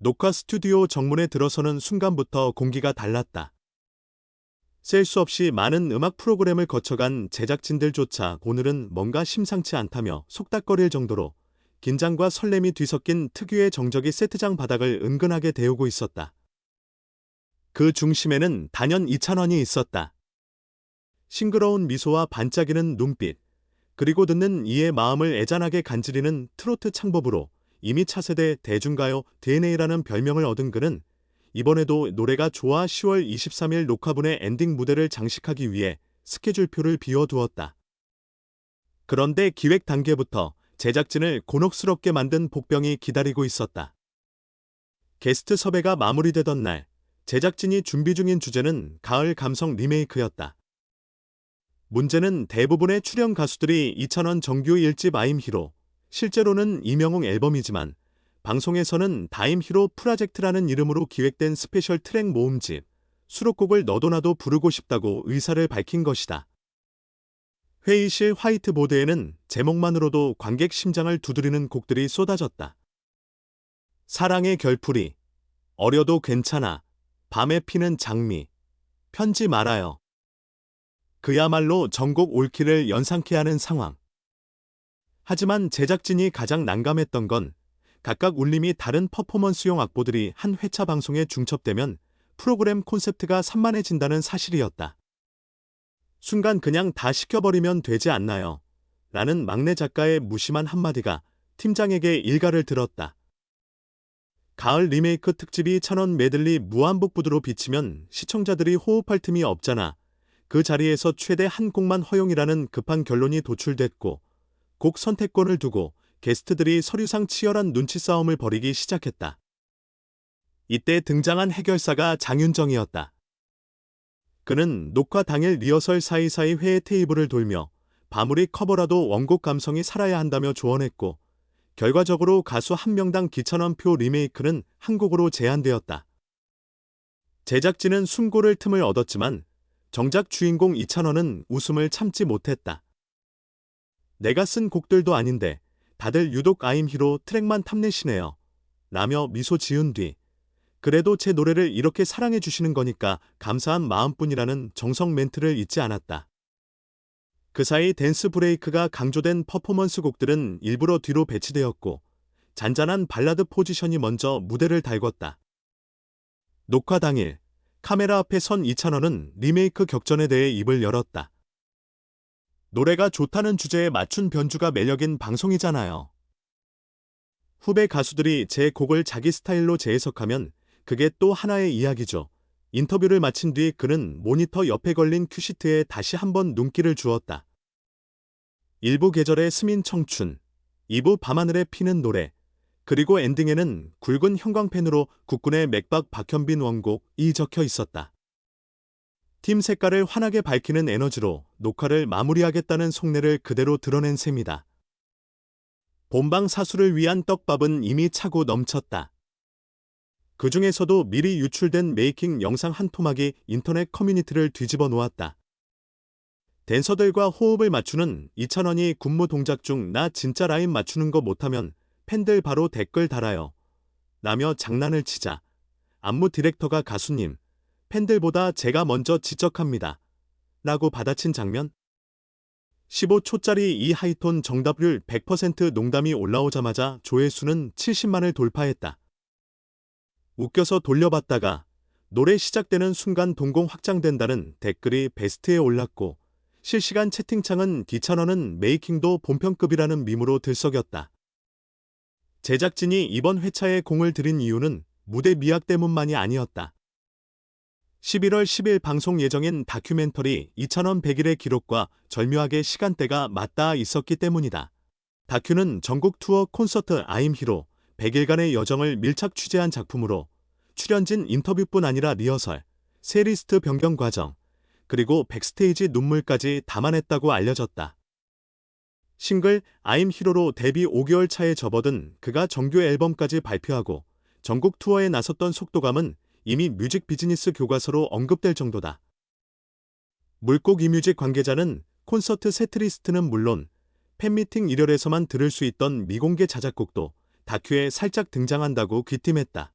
녹화 스튜디오 정문에 들어서는 순간부터 공기가 달랐다. 셀 수 없이 많은 음악 프로그램을 거쳐간 제작진들조차 오늘은 뭔가 심상치 않다며 속닥거릴 정도로 긴장과 설렘이 뒤섞인 특유의 정적이 세트장 바닥을 은근하게 데우고 있었다. 그 중심에는 단연 이찬원이 있었다. 싱그러운 미소와 반짝이는 눈빛, 그리고 듣는 이의 마음을 애잔하게 간지리는 트로트 창법으로 이미 차세대 대중가요 DNA라는 별명을 얻은 그는 이번에도 노래가 좋아 10월 23일 녹화분의 엔딩 무대를 장식하기 위해 스케줄표를 비워두었다. 그런데 기획 단계부터 제작진을 곤혹스럽게 만든 복병이 기다리고 있었다. 게스트 섭외가 마무리되던 날, 제작진이 준비 중인 주제는 가을 감성 리메이크였다. 문제는 대부분의 출연 가수들이 2000원 정규 1집 아임 히로, 실제로는 이명웅 앨범이지만 방송에서는 다임 히로 프라젝트라는 이름으로 기획된 스페셜 트랙 모음집, 수록곡을 너도나도 부르고 싶다고 의사를 밝힌 것이다. 회의실 화이트보드에는 제목만으로도 관객 심장을 두드리는 곡들이 쏟아졌다. 사랑의 결풀이, 어려도 괜찮아, 밤에 피는 장미, 편지 말아요. 그야말로 전곡 옳기를 연상케 하는 상황. 하지만 제작진이 가장 난감했던 건 각각 울림이 다른 퍼포먼스용 악보들이 한 회차 방송에 중첩되면 프로그램 콘셉트가 산만해진다는 사실이었다. 순간 그냥 다 시켜버리면 되지 않나요? 라는 막내 작가의 무심한 한마디가 팀장에게 일가를 들었다. 가을 리메이크 특집이 천원 메들리 무한복부드로 비치면 시청자들이 호흡할 틈이 없잖아. 그 자리에서 최대 한 곡만 허용이라는 급한 결론이 도출됐고 곡 선택권을 두고 게스트들이 서류상 치열한 눈치 싸움을 벌이기 시작했다. 이때 등장한 해결사가 장윤정이었다. 그는 녹화 당일 리허설 사이사이 회의 테이블을 돌며 바무리 커버라도 원곡 감성이 살아야 한다며 조언했고 결과적으로 가수 한 명당 기천원 표 리메이크는 한 곡으로 제한되었다. 제작진은 숨고를 틈을 얻었지만 정작 주인공 이찬원은 웃음을 참지 못했다. 내가 쓴 곡들도 아닌데 다들 유독 아임 히로 트랙만 탐내시네요. 라며 미소 지은 뒤 그래도 제 노래를 이렇게 사랑해 주시는 거니까 감사한 마음뿐이라는 정성 멘트를 잊지 않았다. 그 사이 댄스 브레이크가 강조된 퍼포먼스 곡들은 일부러 뒤로 배치되었고 잔잔한 발라드 포지션이 먼저 무대를 달궜다. 녹화 당일 카메라 앞에 선 이찬원은 리메이크 격전에 대해 입을 열었다. 노래가 좋다는 주제에 맞춘 변주가 매력인 방송이잖아요. 후배 가수들이 제 곡을 자기 스타일로 재해석하면 그게 또 하나의 이야기죠. 인터뷰를 마친 뒤 그는 모니터 옆에 걸린 큐시트에 다시 한번 눈길을 주었다. 1부 계절의 스민 청춘, 2부 밤하늘에 피는 노래, 그리고 엔딩에는 굵은 형광펜으로 국군의 맥박 박현빈 원곡이 적혀 있었다. 팀 색깔을 환하게 밝히는 에너지로 녹화를 마무리하겠다는 속내를 그대로 드러낸 셈이다. 본방 사수를 위한 떡밥은 이미 차고 넘쳤다. 그 중에서도 미리 유출된 메이킹 영상 한 토막이 인터넷 커뮤니티를 뒤집어 놓았다. 댄서들과 호흡을 맞추는 이찬원이 군무 동작 중 나 진짜 라인 맞추는 거 못하면 팬들 바로 댓글 달아요. 라며 장난을 치자 안무 디렉터가 가수님, 팬들보다 제가 먼저 지적합니다. 라고 받아친 장면? 15초짜리 이 하이톤 정답률 100% 농담이 올라오자마자 조회수는 70만을 돌파했다. 웃겨서 돌려봤다가 노래 시작되는 순간 동공 확장된다는 댓글이 베스트에 올랐고 실시간 채팅창은 기찬원은 메이킹도 본편급이라는 밈으로 들썩였다. 제작진이 이번 회차에 공을 들인 이유는 무대 미학 때문만이 아니었다. 11월 10일 방송 예정인 다큐멘터리 2000원 100일의 기록과 절묘하게 시간대가 맞닿아 있었기 때문이다. 다큐는 전국 투어 콘서트 아임 히로 100일간의 여정을 밀착 취재한 작품으로 출연진 인터뷰뿐 아니라 리허설, 세리스트 변경 과정, 그리고 백스테이지 눈물까지 담아냈다고 알려졌다. 싱글 아임 히로로 데뷔 5개월 차에 접어든 그가 정규 앨범까지 발표하고 전국 투어에 나섰던 속도감은 이미 뮤직 비즈니스 교과서로 언급될 정도다. 물고기 뮤직 관계자는 콘서트 세트리스트는 물론 팬미팅 1열에서만 들을 수 있던 미공개 자작곡도 다큐에 살짝 등장한다고 귀띔했다.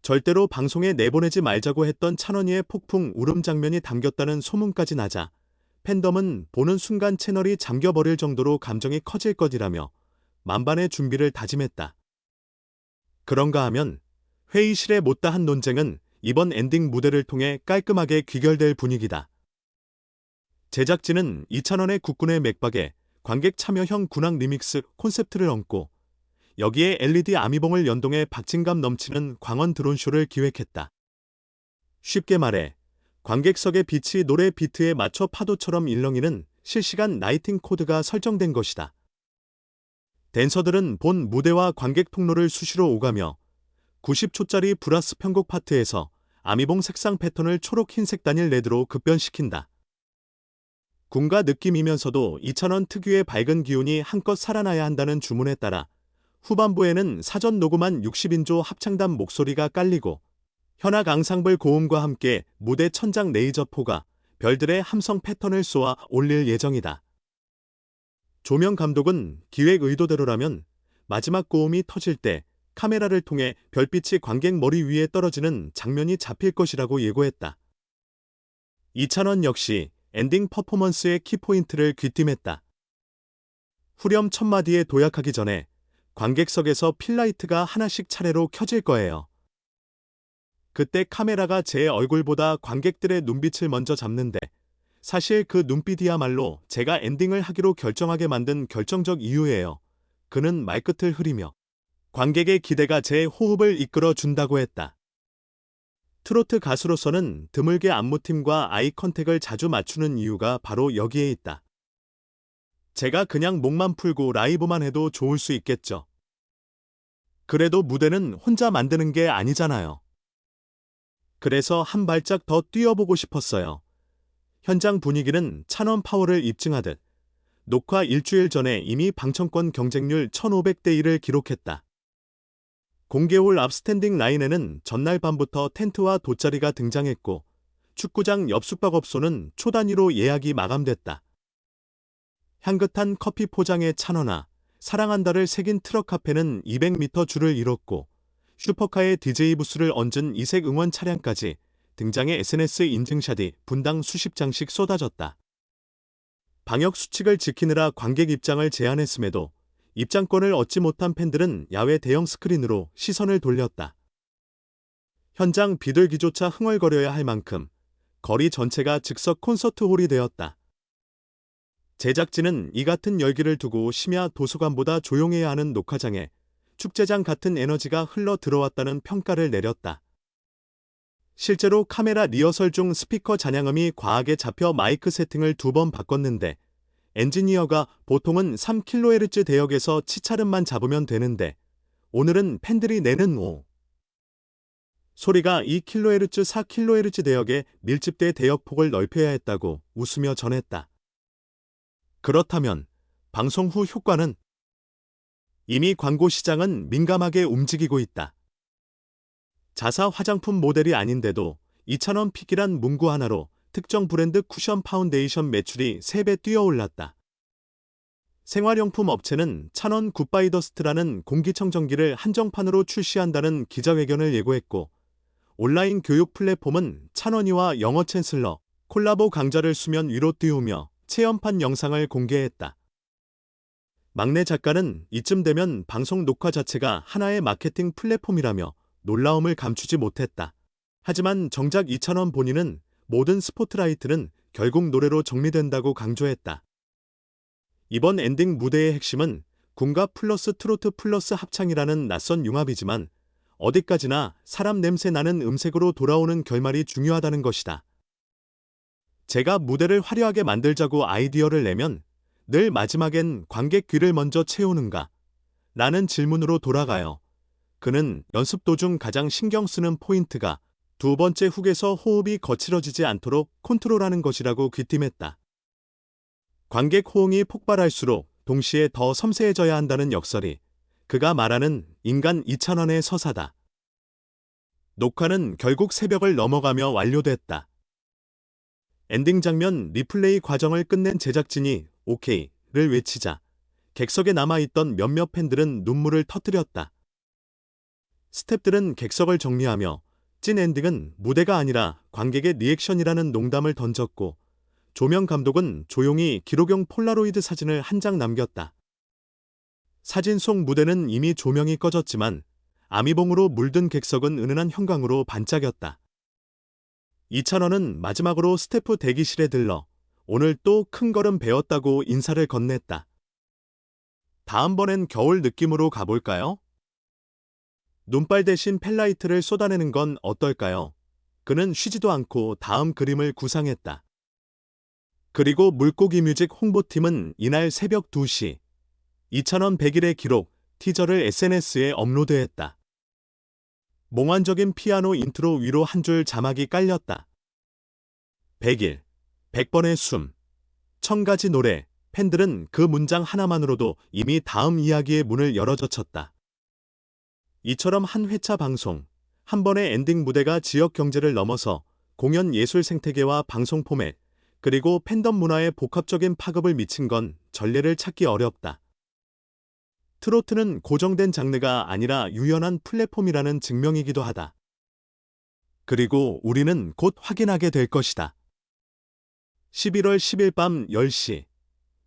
절대로 방송에 내보내지 말자고 했던 찬원이의 폭풍 울음 장면이 담겼다는 소문까지 나자 팬덤은 보는 순간 채널이 잠겨버릴 정도로 감정이 커질 것이라며 만반의 준비를 다짐했다. 그런가 하면 회의실에 못다한 논쟁은 이번 엔딩 무대를 통해 깔끔하게 귀결될 분위기다. 제작진은 이찬원의 국군의 맥박에 관객 참여형 군악 리믹스 콘셉트를 얹고 여기에 LED 아미봉을 연동해 박진감 넘치는 광원 드론쇼를 기획했다. 쉽게 말해 관객석의 빛이 노래 비트에 맞춰 파도처럼 일렁이는 실시간 라이팅 코드가 설정된 것이다. 댄서들은 본 무대와 관객 통로를 수시로 오가며 90초짜리 브라스 편곡 파트에서 아미봉 색상 패턴을 초록 흰색 단일 레드로 급변시킨다. 군가 느낌이면서도 이찬원 특유의 밝은 기운이 한껏 살아나야 한다는 주문에 따라 후반부에는 사전 녹음한 60인조 합창단 목소리가 깔리고 현악 앙상블 고음과 함께 무대 천장 레이저포가 별들의 함성 패턴을 쏘아 올릴 예정이다. 조명 감독은 기획 의도대로라면 마지막 고음이 터질 때 카메라를 통해 별빛이 관객 머리 위에 떨어지는 장면이 잡힐 것이라고 예고했다. 이찬원 역시 엔딩 퍼포먼스의 키포인트를 귀띔했다. 후렴 첫 마디에 도약하기 전에 관객석에서 필라이트가 하나씩 차례로 켜질 거예요. 그때 카메라가 제 얼굴보다 관객들의 눈빛을 먼저 잡는데 사실 그 눈빛이야말로 제가 엔딩을 하기로 결정하게 만든 결정적 이유예요. 그는 말끝을 흐리며 관객의 기대가 제 호흡을 이끌어 준다고 했다. 트로트 가수로서는 드물게 안무팀과 아이 컨택을 자주 맞추는 이유가 바로 여기에 있다. 제가 그냥 목만 풀고 라이브만 해도 좋을 수 있겠죠. 그래도 무대는 혼자 만드는 게 아니잖아요. 그래서 한 발짝 더 뛰어보고 싶었어요. 현장 분위기는 찬원 파워를 입증하듯 녹화 일주일 전에 이미 방청권 경쟁률 1500대 1을 기록했다. 공개홀 앞 스탠딩 라인에는 전날 밤부터 텐트와 돗자리가 등장했고 축구장 옆 숙박업소는 초단위로 예약이 마감됐다. 향긋한 커피 포장에 찬원아, 사랑한다를 새긴 트럭 카페는 200m 줄을 이뤘고 슈퍼카에 DJ 부스를 얹은 이색 응원 차량까지 등장의 SNS 인증샷이 분당 수십 장씩 쏟아졌다. 방역 수칙을 지키느라 관객 입장을 제한했음에도 입장권을 얻지 못한 팬들은 야외 대형 스크린으로 시선을 돌렸다. 현장 비둘기조차 흥얼거려야 할 만큼 거리 전체가 즉석 콘서트 홀이 되었다. 제작진은 이 같은 열기를 두고 심야 도서관보다 조용해야 하는 녹화장에 축제장 같은 에너지가 흘러 들어왔다는 평가를 내렸다. 실제로 카메라 리허설 중 스피커 잔향음이 과하게 잡혀 마이크 세팅을 두 번 바꿨는데 엔지니어가 보통은 3kHz 대역에서 치차름만 잡으면 되는데 오늘은 팬들이 내는 오 소리가 2kHz, 4kHz 대역에 밀집대 대역폭을 넓혀야 했다고 웃으며 전했다. 그렇다면 방송 후 효과는 이미 광고 시장은 민감하게 움직이고 있다. 자사 화장품 모델이 아닌데도 2,000원 픽이란 문구 하나로 특정 브랜드 쿠션 파운데이션 매출이 3배 뛰어올랐다. 생활용품 업체는 찬원 굿바이더스트라는 공기청정기를 한정판으로 출시한다는 기자회견을 예고했고 온라인 교육 플랫폼은 찬원이와 영어 챈슬러 콜라보 강좌를 수면 위로 띄우며 체험판 영상을 공개했다. 막내 작가는 이쯤 되면 방송 녹화 자체가 하나의 마케팅 플랫폼이라며 놀라움을 감추지 못했다. 하지만 정작 이찬원 본인은 모든 스포트라이트는 결국 노래로 정리된다고 강조했다. 이번 엔딩 무대의 핵심은 군가 플러스 트로트 플러스 합창이라는 낯선 융합이지만 어디까지나 사람 냄새 나는 음색으로 돌아오는 결말이 중요하다는 것이다. 제가 무대를 화려하게 만들자고 아이디어를 내면 늘 마지막엔 관객 귀를 먼저 채우는가? 라는 질문으로 돌아가요. 그는 연습 도중 가장 신경 쓰는 포인트가 두 번째 훅에서 호흡이 거칠어지지 않도록 컨트롤하는 것이라고 귀띔했다. 관객 호응이 폭발할수록 동시에 더 섬세해져야 한다는 역설이 그가 말하는 인간 2천원의 서사다. 녹화는 결국 새벽을 넘어가며 완료됐다. 엔딩 장면 리플레이 과정을 끝낸 제작진이 오케이를 외치자 객석에 남아있던 몇몇 팬들은 눈물을 터뜨렸다. 스탭들은 객석을 정리하며 찐 엔딩은 무대가 아니라 관객의 리액션이라는 농담을 던졌고 조명 감독은 조용히 기록용 폴라로이드 사진을 한 장 남겼다. 사진 속 무대는 이미 조명이 꺼졌지만 아미봉으로 물든 객석은 은은한 형광으로 반짝였다. 이찬원은 마지막으로 스태프 대기실에 들러 오늘 또 큰 걸음 배웠다고 인사를 건넸다. 다음번엔 겨울 느낌으로 가볼까요? 눈발 대신 펠라이트를 쏟아내는 건 어떨까요? 그는 쉬지도 않고 다음 그림을 구상했다. 그리고 물고기 뮤직 홍보팀은 이날 새벽 2시 2,000원 100일의 기록 티저를 SNS에 업로드했다. 몽환적인 피아노 인트로 위로 한 줄 자막이 깔렸다. 100일, 100번의 숨, 1000가지 노래, 팬들은 그 문장 하나만으로도 이미 다음 이야기의 문을 열어젖혔다. 이처럼 한 회차 방송, 한 번의 엔딩 무대가 지역 경제를 넘어서 공연 예술 생태계와 방송 포맷, 그리고 팬덤 문화에 복합적인 파급을 미친 건 전례를 찾기 어렵다. 트로트는 고정된 장르가 아니라 유연한 플랫폼이라는 증명이기도 하다. 그리고 우리는 곧 확인하게 될 것이다. 11월 10일 밤 10시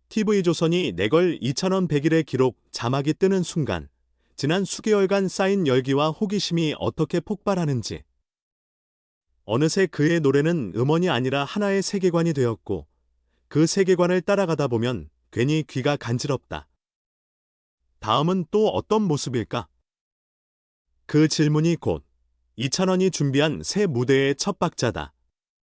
TV조선이 내걸 2,000원 100일의 기록 자막이 뜨는 순간 지난 수개월간 쌓인 열기와 호기심이 어떻게 폭발하는지 어느새 그의 노래는 음원이 아니라 하나의 세계관이 되었고 그 세계관을 따라가다 보면 괜히 귀가 간지럽다. 다음은 또 어떤 모습일까? 그 질문이 곧 이찬원이 준비한 새 무대의 첫 박자다.